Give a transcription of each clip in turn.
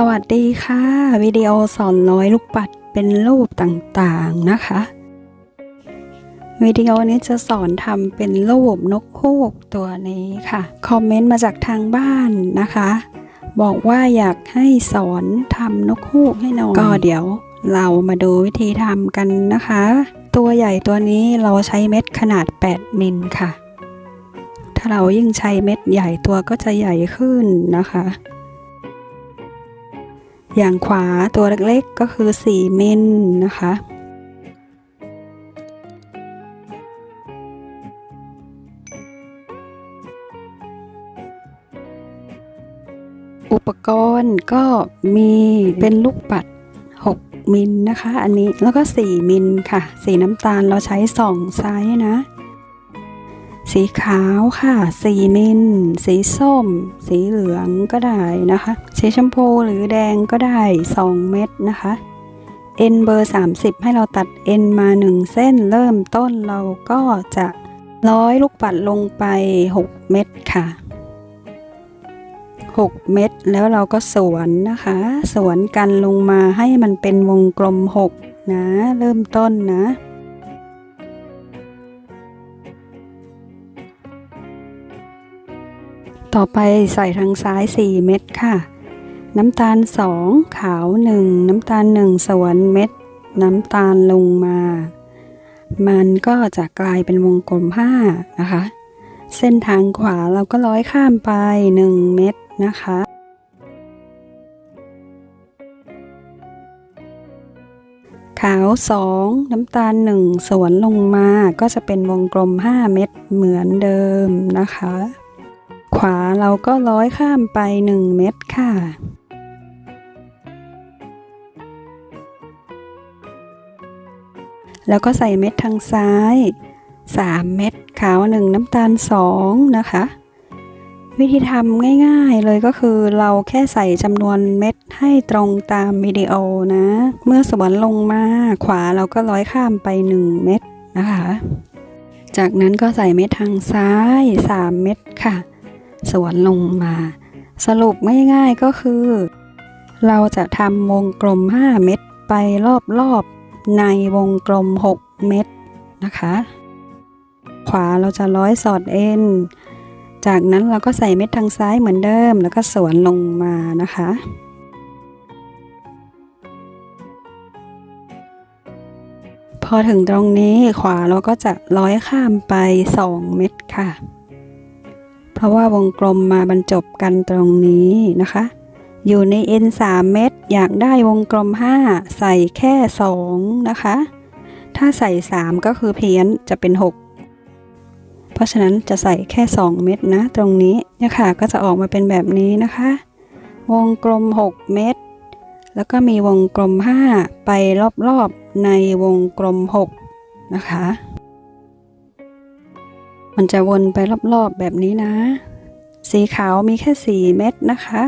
สวัสดีค่ะ วิดีโอสอนร้อยลูกปัดเป็นรูปต่างๆนะคะ วิดีโอนี้จะสอนทำเป็นรูปนกฮูกตัวนี้ค่ะ คอมเมนต์มาจากทางบ้านนะคะ บอกว่าอยากให้สอนทำนกฮูกให้หน่อยก็เดี๋ยวเรามาดูวิธีทำกันนะคะ ตัวใหญ่ตัวนี้เราใช้เม็ดขนาด 8 มิลค่ะ ถ้าเรายิ่งใช้เม็ดใหญ่ตัวก็จะใหญ่ขึ้นนะคะ อย่างขวาตัวเล็กๆก็คือ4มิลนะคะ อุปกรณ์ก็มีเป็นลูกปัด 6 มิลนะคะ อันนี้แล้วก็ 4 มิลค่ะ สีน้ำตาลเราใช้ 2 ไซส์นะ สีขาวค่ะ4มิลสีส้ม สีเหลืองก็ได้นะคะ สีชมพูหรือแดงก็ได้ 2 เม็ดนะคะเอ็นเบอร์ 30 ให้เราตัดเอ็นมา 1 เส้นเริ่มต้นเราก็จะร้อยลูกปัดลงไป 6 เม็ดค่ะ 6 เม็ดแล้วเราก็สวนนะคะ สวนกันลงมาให้มันเป็นวงกลม 6 นะ เริ่มต้นนะ ต่อไปใส่ทางซ้าย 4 เม็ดค่ะ น้ำตาล 2 ขาว 1 น้ำตาล 1สวนเม็ด น้ำตาลลงมา มันก็จะกลายเป็นวงกลม 5 นะคะ เส้นทางขวาเราก็ร้อยข้ามไป 1 เม็ดนะคะขาว 2 น้ำตาล 1สวนลงมาก็จะเป็นวงกลม 5 เม็ดเหมือนเดิมนะคะ ขวาเราก็ร้อยข้ามไป 1 เม็ดค่ะ แล้วก็ใส่เม็ดทางซ้าย 3 เม็ดขาว 1 น้ำตาล 2 นะคะ วิธีทำง่ายๆเลยก็คือเราแค่ใส่จำนวนเม็ดให้ตรงตามวิดีโอนะ เมื่อสวนลงมาขวาเราก็ร้อยข้ามไป 1 เม็ดนะคะจากนั้นก็ใส่เม็ดทางซ้าย 3 เม็ดค่ะ สวนลงมา สรุปง่ายๆก็คือ เราจะทำวงกลม 5 เม็ดไปรอบๆในวงกลม 6 เม็ดนะคะ ขวาเราจะร้อยสอดเอ็น จากนั้นเราก็ใส่เม็ดทางซ้ายเหมือนเดิม แล้วก็สวนลงมานะคะพอถึงตรงนี้ขวาเราก็จะร้อยข้ามไป 2 เม็ดค่ะ เพราะว่าวงกลมมาบรรจบกันตรงนี้นะคะ อยู่ใน n 3 เม็ดอยากได้วงกลม 5 ใส่แค่ 2 นะคะ ถ้าใส่ 3 ก็คือเพี้ยนจะเป็น 6 เพราะฉะนั้นจะใส่แค่ 2 เม็ดนะ ตรงนี้เนี่ยค่ะก็จะออกมาเป็นแบบนี้นะคะ วงกลม 6 เม็ดแล้วก็มีวงกลม 5 ไปรอบๆในวงกลม 6 นะคะ มันจะวนไปรอบๆแบบนี้นะ สีขาวมีแค่ 4 เม็ดนะคะ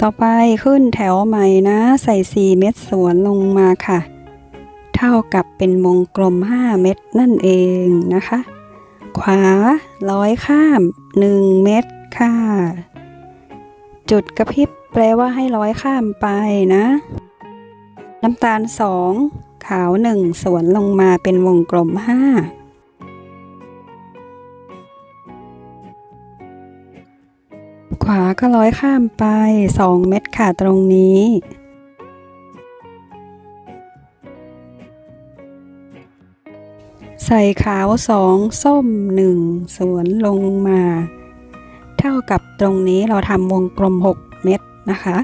ต่อไปขึ้นแถวใหม่นะ ใส่ 4 เม็ดสวนลงมาค่ะ เท่ากับเป็นวงกลม 5 เม็ดนั่นเองนะคะ ขวาร้อยข้าม 1 เม็ดค่ะ จุดกระพริบแปลว่าให้ร้อยข้ามไปนะ น้ำตาล 2 ขาว 1 สวนลงมาเป็นวงกลม 5 ขวาก็ร้อยข้ามไป 2 เม็ดค่ะตรงนี้ ใส่ขาว 2 ส้ม 1 สวนลงมา เท่ากับตรงนี้เราทำวงกลม 6 เม็ดนะคะ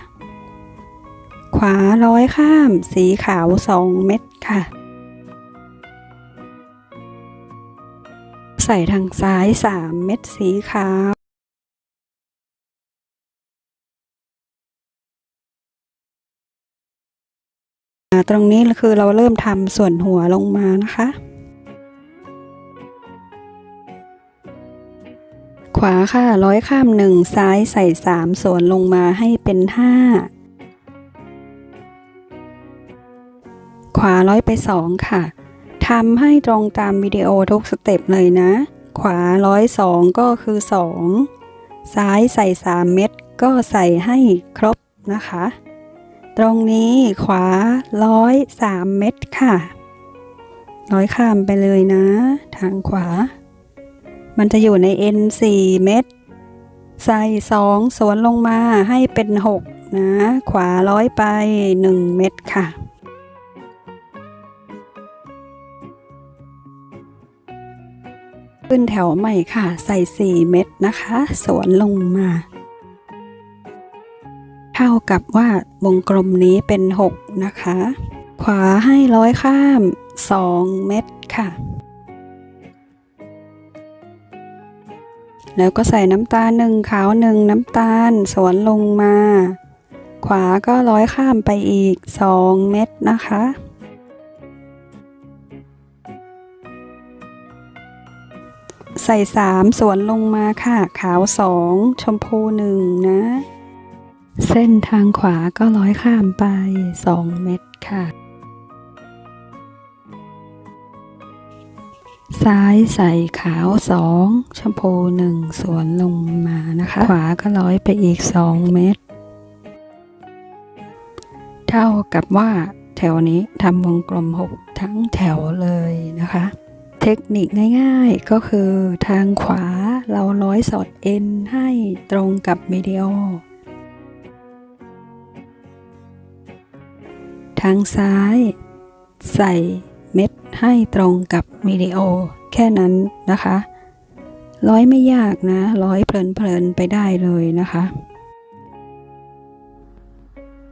ขวาร้อยข้ามสีขาว 2 เม็ดค่ะใส่ทางซ้าย 3 เม็ดสีขาว ตรงนี้คือเราเริ่มทำส่วนหัวลงมานะคะ ขวาค่ะร้อยข้ามหนึ่งซ้ายใส่สามส่วนลงมาให้เป็นห้าขวาร้อยไปสองค่ะทำให้ตรงตามวิดีโอทุกสเต็ปเลยนะ ขวาร้อยสองก็คือสองซ้ายใส่สามเม็ดก็ใส่ให้ครบนะคะ ตรงนี้ขวาร้อยสามเมตรค่ะ ร้อยข้ามไปเลยนะ ทางขวา มันจะอยู่ใน N 4เมตร ใส่สองสวนลงมาให้เป็นหกนะ ขวาร้อยไปหนึ่งเมตรค่ะขึ้นแถวใหม่ค่ะ ใส่ 4 เม็ดนะคะ สวนลงมา เท่ากับว่าวงกลมนี้เป็น 6 นะคะ ขวาให้ร้อยข้าม 2 เม็ดค่ะ แล้วก็ใส่น้ำตาลหนึ่งขาวหนึ่งน้ำตาลสวนลงมา ขวาก็ร้อยข้ามไปอีก 2 เม็ดนะคะใส่สามสวนลงมาค่ะ ขาวสองชมพูหนึ่งนะ เส้นทางขวาก็ร้อยข้ามไปสองเม็ดค่ะ ซ้ายใส่ขาวสองชมพูหนึ่งสวนลงมานะคะ ขวาก็ร้อยไปอีกสองเม็ดเท่ากับว่าแถวนี้ทำวงกลมหกทั้งแถวเลยนะคะ เทคนิคง่ายๆก็คือทางขวาเราร้อยสอดเอ็นให้ตรงกับวิดีโอ ทางซ้าย ใส่เม็ดให้ตรงกับวิดีโอ แค่นั้นนะคะ ร้อยไม่ยากนะร้อยเพลินๆไปได้เลยนะคะ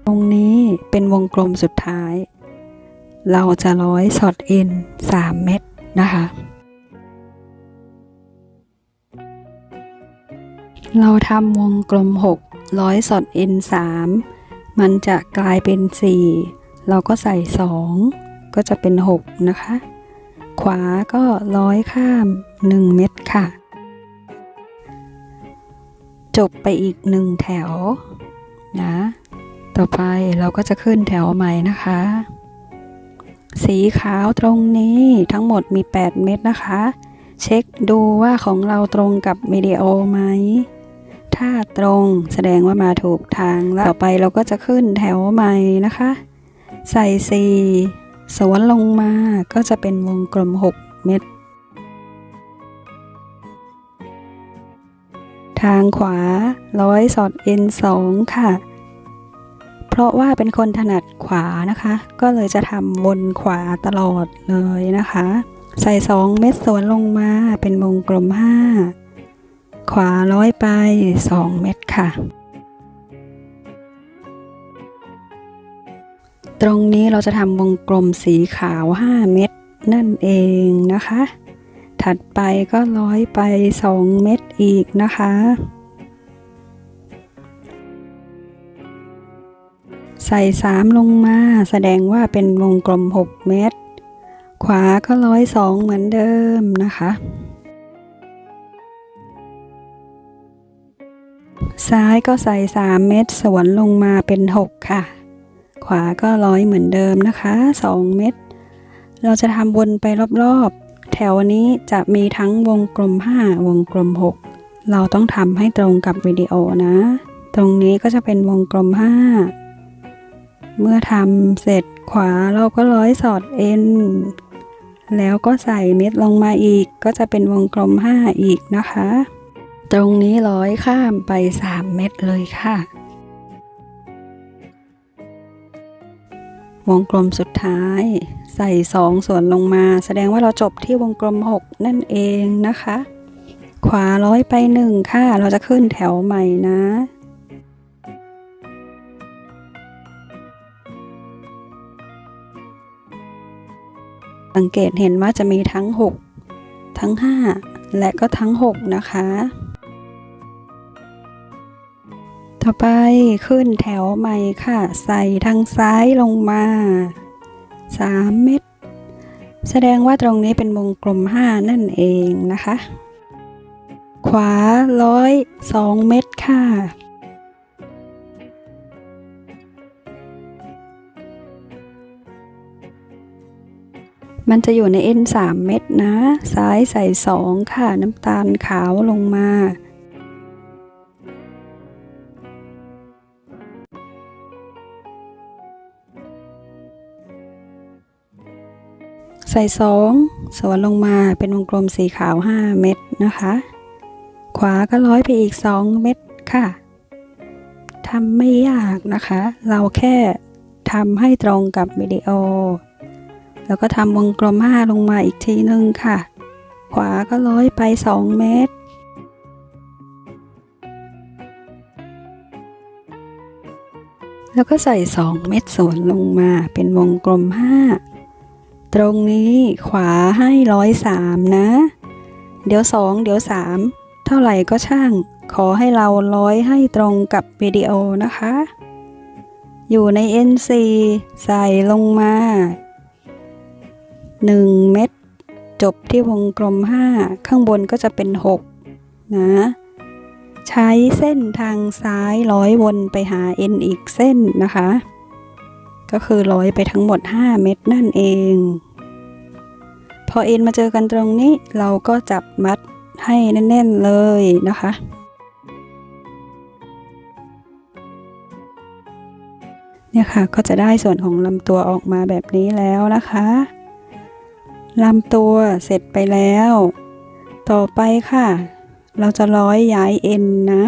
ตรงนี้เป็นวงกลมสุดท้าย เราจะร้อยสอดเอ็น3 เม็ดนะคะ เราทำวงกลม 6 ร้อยสอดเอ็น3 มันจะกลายเป็น 4 เราก็ใส่ 2 ก็จะเป็น 6 นะคะ ขวาก็ร้อยข้าม 1 เม็ดค่ะ จบไปอีก 1 แถวนะต่อไปเราก็จะขึ้นแถวใหม่นะคะ สีขาวตรงนี้ทั้งหมดมี 8 เม็ดนะคะ เช็คดูว่าของเราตรงกับวิดีโอไหมถ้าตรงแสดงว่ามาถูกทางแล้วต่อไปเราก็จะขึ้นแถวใหม่นะคะ ใส่สีสวนลงมาก็จะเป็นวงกลม 6 เม็ด ทางขวาร้อยสอดเอ็นสองค่ะ เพราะว่าเป็นคนถนัดขวานะคะ ก็เลยจะทำวนขวาตลอดเลยนะคะ ใส่ 2 เม็ดสวนลงมาเป็นวงกลม 5 ขวาร้อยไป 2 เม็ดค่ะ ตรงนี้เราจะทำวงกลมสีขาว 5 เม็ดนั่นเองนะคะ ถัดไปก็ร้อยไป 2 เม็ดอีกนะคะ ใส่สามลงมาแสดงว่าเป็นวงกลม 6 เมตรขวาก็ร้อยสองเหมือนเดิมนะคะ ซ้ายก็ใส่ 3 เม็ดสวนลงมาเป็น 6 ค่ะ ขวาก็ร้อยเหมือนเดิมนะคะ 2 เม็ด เราจะทำวนไปรอบๆ แถวนี้จะมีทั้งวงกลม 5 วงกลม 6 เราต้องทำให้ตรงกับวิดีโอนะ ตรงนี้ก็จะเป็นวงกลม 5 เมื่อทำเสร็จขวาเราก็ร้อยสอดเอ็น แล้วก็ใส่เม็ดลงมาอีก ก็จะเป็นวงกลม 5 อีกนะคะ ตรงนี้ร้อยข้ามไป 3 เม็ดเลยค่ะ วงกลมสุดท้าย ใส่ 2 ส่วนลงมา แสดงว่าเราจบที่วงกลม 6 นั่นเองนะคะ ขวาร้อยไป 1 ค่ะ เราจะขึ้นแถวใหม่นะสังเกตเห็นว่าจะมีทั้ง 6 ทั้ง 5 และก็ทั้ง 6 นะคะ ต่อไปขึ้นแถวใหม่ค่ะ ใส่ทางซ้ายลงมา 3 เม็ด แสดงว่าตรงนี้เป็นวงกลม 5 นั่นเองนะคะ ขวาร้อยสองเม็ดค่ะมันจะอยู่ใน N 3 เม็ดนะ ซ้ายใส่ 2 ค่ะ น้ำตาลขาวลงมา ส่สองสวนลงมาเป็นวงกลมสีขาว 5 เม็ดนะคะ ขวาก็ร้อยไปอีก 2 เม็ดค่ะทำไม่ยากนะคะ เราแค่ทำให้ตรงกับวิดีโอ แล้วก็ทำวงกลม 5 ลงมาอีกทีนึงค่ะ ขวาก็ร้อยไป 2 เม็ดแล้วก็ใส่ 2 เม็ดสวนลงมาเป็นวงกลม 5 ตรงนี้ขวาให้ร้อยสามนะ เดี๋ยว2เดี๋ยว3เท่าไหร่ก็ช่าง ขอให้เราร้อยให้ตรงกับวิดีโอนะคะ อยู่ใน N4 ใส่ลงมา 1 เม็ดจบที่วงกลม 5 ข้างบนก็จะเป็น 6 นะ ใช้เส้นทางซ้ายร้อยวนไปหา N อีกเส้นนะคะ ก็คือร้อยไปทั้งหมด 5 เม็ดนั่นเอง พอ N มาเจอกันตรงนี้เราก็จับมัดให้แน่น ๆ เลยนะคะเนี่ยค่ะก็จะได้ส่วนของลำตัวออกมาแบบนี้แล้วนะคะลำตัวเสร็จไปแล้ว ต่อไปค่ะ เราจะร้อยย้าย N นนะ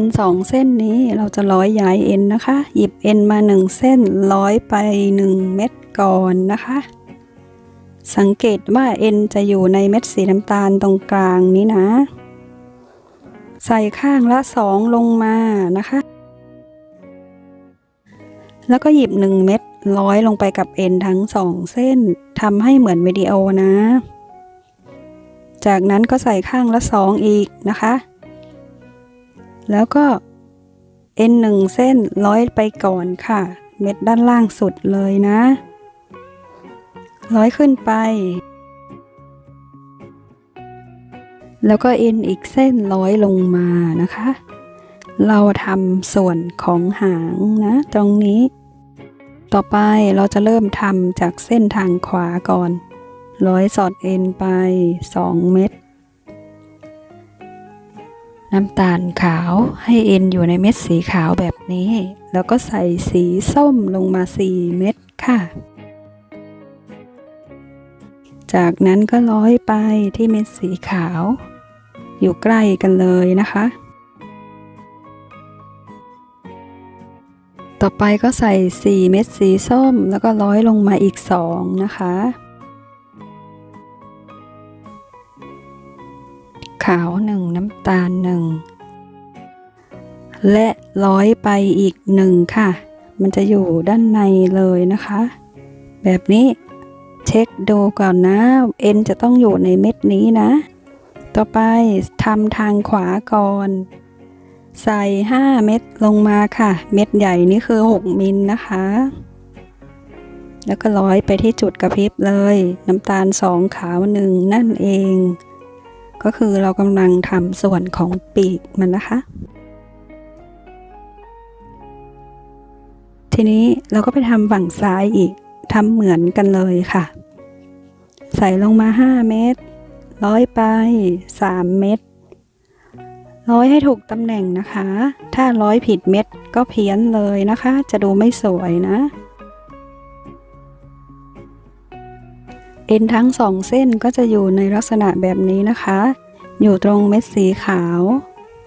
N สองเส้นนี้เราจะร้อยย้าย N นะคะ หยิบ N มา1เส้นร้อยไป1เม็ดก่อนนะคะ สังเกตว่า N จะอยู่ในเม็ดสีน้ำตาลตรงกลางนี้นะ ใส่ข้างละ2ลงมานะคะ แล้วก็หยิบ1เม็ดร้อยลงไปกับ N ทั้ง2เส้นทำให้เหมือนวิดีโอนะ จากนั้นก็ใส่ข้างละ2อีกนะคะ แล้วก็ N 1เส้นร้อยไปก่อนค่ะ เม็ดด้านล่างสุดเลยนะ ร้อยขึ้นไป แล้วก็ N อีกเส้นร้อยลงมานะคะ เราทำส่วนของหางนะ ตรงนี้ ต่อไปเราจะเริ่มทำจากเส้นทางขวาก่อน ร้อยสอดเอ็นไป 2 เม็ด น้ำตาลขาวให้เอ็นอยู่ในเม็ดสีขาวแบบนี้ แล้วก็ใส่สีส้มลงมา 4 เม็ดค่ะ จากนั้นก็ร้อยไปที่เม็ดสีขาว อยู่ใกล้กันเลยนะคะ ต่อไปก็ใส่ 4 เม็ดสีส้มแล้วก็ร้อยลงมาอีก 2 นะคะ ขาว1น้ำตาล1และร้อยไปอีก1ค่ะ มันจะอยู่ด้านในเลยนะคะ แบบนี้เช็คดูก่อนนะ N จะต้องอยู่ในเม็ดนี้นะ ต่อไปทำทางขวาก่อน ใส่ 5 เม็ดลงมาค่ะ เม็ดใหญ่นี่คือ 6 มิลนะคะ แล้วก็ร้อยไปที่จุดกระพริบเลย น้ำตาล 2 ขาว1นั่นเอง ก็คือเรากำลังทำส่วนของปีกมันนะคะ ทีนี้เราก็ไปทำฝั่งซ้ายอีกทำเหมือนกันเลยค่ะ ใส่ลงมา 5 เม็ดร้อยไป 3 เม็ดร้อยให้ถูกตำแหน่งนะคะ ถ้าร้อยผิดเม็ดก็เพี้ยนเลยนะคะ จะดูไม่สวยนะ เอ็นทั้งสองเส้นก็จะอยู่ในลักษณะแบบนี้นะคะ อยู่ตรงเม็ดสีขาว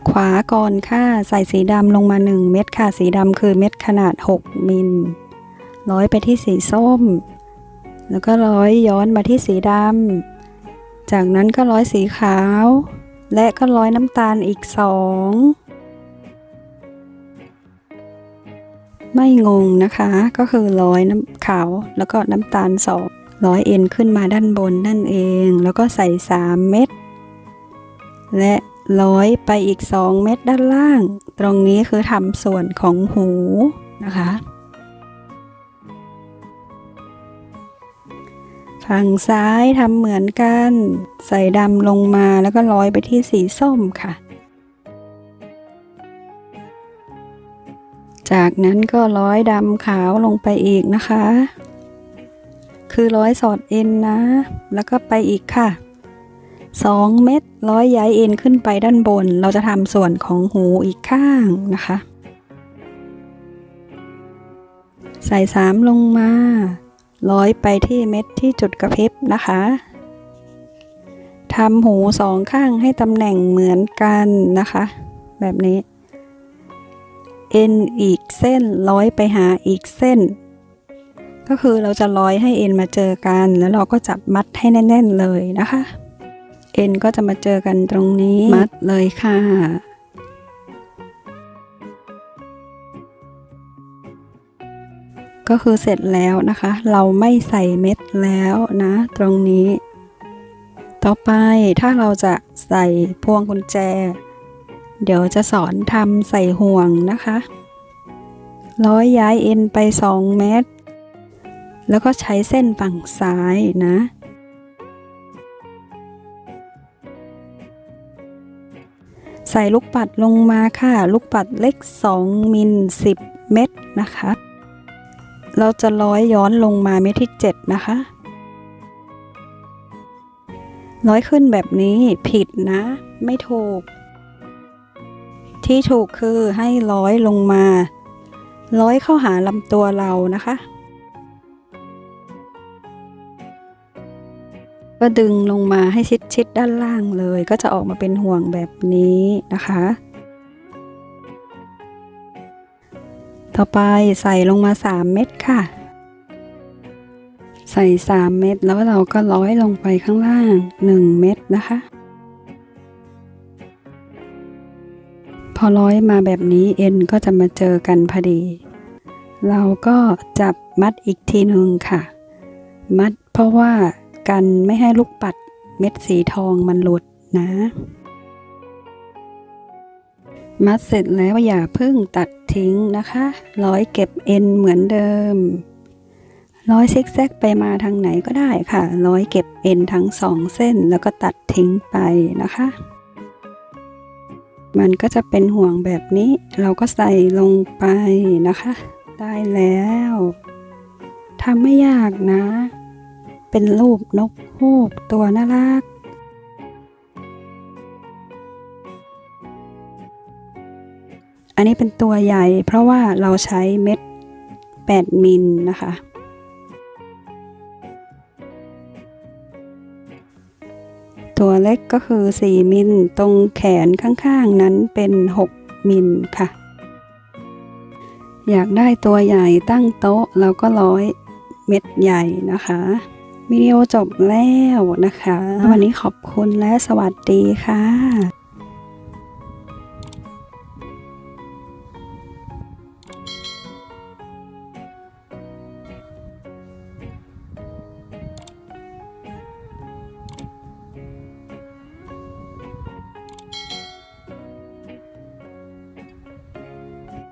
ขวาก่อนค่ะใส่สีดำลงมา 1 เม็ดค่ะ สีดำคือเม็ดขนาด 6 มิล ร้อยไปที่สีส้ม แล้วก็ร้อยย้อนมาที่สีดำ จากนั้นก็ร้อยสีขาว และก็ร้อยน้ำตาลอีกสองไม่งงนะคะ ก็คือร้อยน้ำขาวแล้วก็น้ำตาลสอง ร้อยเอ็นขึ้นมาด้านบนนั่นเอง แล้วก็ใส่ 3 เม็ดและร้อยไปอีก 2 เม็ดด้านล่าง ตรงนี้คือทำส่วนของหูนะคะ ฝั่งซ้ายทำเหมือนกัน ใส่ดำลงมาแล้วก็ร้อยไปที่สีส้มค่ะ จากนั้นก็ร้อยดำขาวลงไปอีกนะคะ คือร้อยสอดเอ็นนะ แล้วก็ไปอีกค่ะ2 เม็ดร้อยย้ายเอ็นขึ้นไปด้านบน เราจะทำส่วนของหูอีกข้างนะคะ ใส่ 3 ลงมา ร้อยไปที่เม็ดที่จุดกระพริบนะคะทำหูสองข้างให้ตำแหน่งเหมือนกันนะคะ แบบนี้ เอ็นอีกเส้นร้อยไปหาอีกเส้น ก็คือเราจะร้อยให้เอ็นมาเจอกัน แล้วเราก็จับมัดให้แน่น ๆเลยนะคะ เอ็นก็จะมาเจอกันตรงนี้มัดเลยค่ะก็คือเสร็จแล้วนะคะ เราไม่ใส่เม็ดแล้วนะ ตรงนี้ ต่อไปถ้าเราจะใส่พวงกุญแจ เดี๋ยวจะสอนทำใส่ห่วงนะคะ ร้อยย้ายเอ็นไป 2 เมตร แล้วก็ใช้เส้นฝั่งซ้ายนะ ใส่ลูกปัดลงมาค่ะ ลูกปัดเล็ก 2 มิล 10 เม็ดนะคะ เราจะร้อยย้อนลงมาเม็ดที่ 7 นะคะ ร้อยขึ้นแบบนี้ผิดนะ ไม่ถูก ที่ถูกคือให้ร้อยลงมา ร้อยเข้าหาลำตัวเรานะคะ ก็ดึงลงมาให้ชิดชิดด้านล่างเลย ก็จะออกมาเป็นห่วงแบบนี้นะคะ ต่อไปใส่ลงมา 3 เม็ดค่ะ ใส่ 3 เม็ดแล้วเราก็ร้อยลงไปข้างล่าง 1 เม็ดนะคะ พอร้อยมาแบบนี้เอ็นก็จะมาเจอกันพอดี เราก็จับมัดอีกทีหนึ่งค่ะ มัดเพราะว่า กันไม่ให้ลูกปัดเม็ดสีทองมันหลุดนะ มัดเสร็จแล้วอย่าเพิ่งตัดทิ้งนะคะ ร้อยเก็บเอ็นเหมือนเดิม ร้อยซิกแซกไปมาทางไหนก็ได้ค่ะ ร้อยเก็บเอ็นทั้งสองเส้นแล้วก็ตัดทิ้งไปนะคะ มันก็จะเป็นห่วงแบบนี้ เราก็ใส่ลงไปนะคะ ได้แล้วทำไม่ยากนะ เป็นรูปนกฮูกตัวน่ารัก อันนี้เป็นตัวใหญ่เพราะว่าเราใช้เม็ด 8 มิลนะคะ ตัวเล็กก็คือ 4 มิลตรงแขนข้างๆนั้นเป็น 6 มิลค่ะ อยากได้ตัวใหญ่ตั้งโต๊ะเราก็ร้อยเม็ดใหญ่นะคะ วิดีโอจบแล้วนะคะ วันนี้ขอบคุณและสวัสดีค่ะ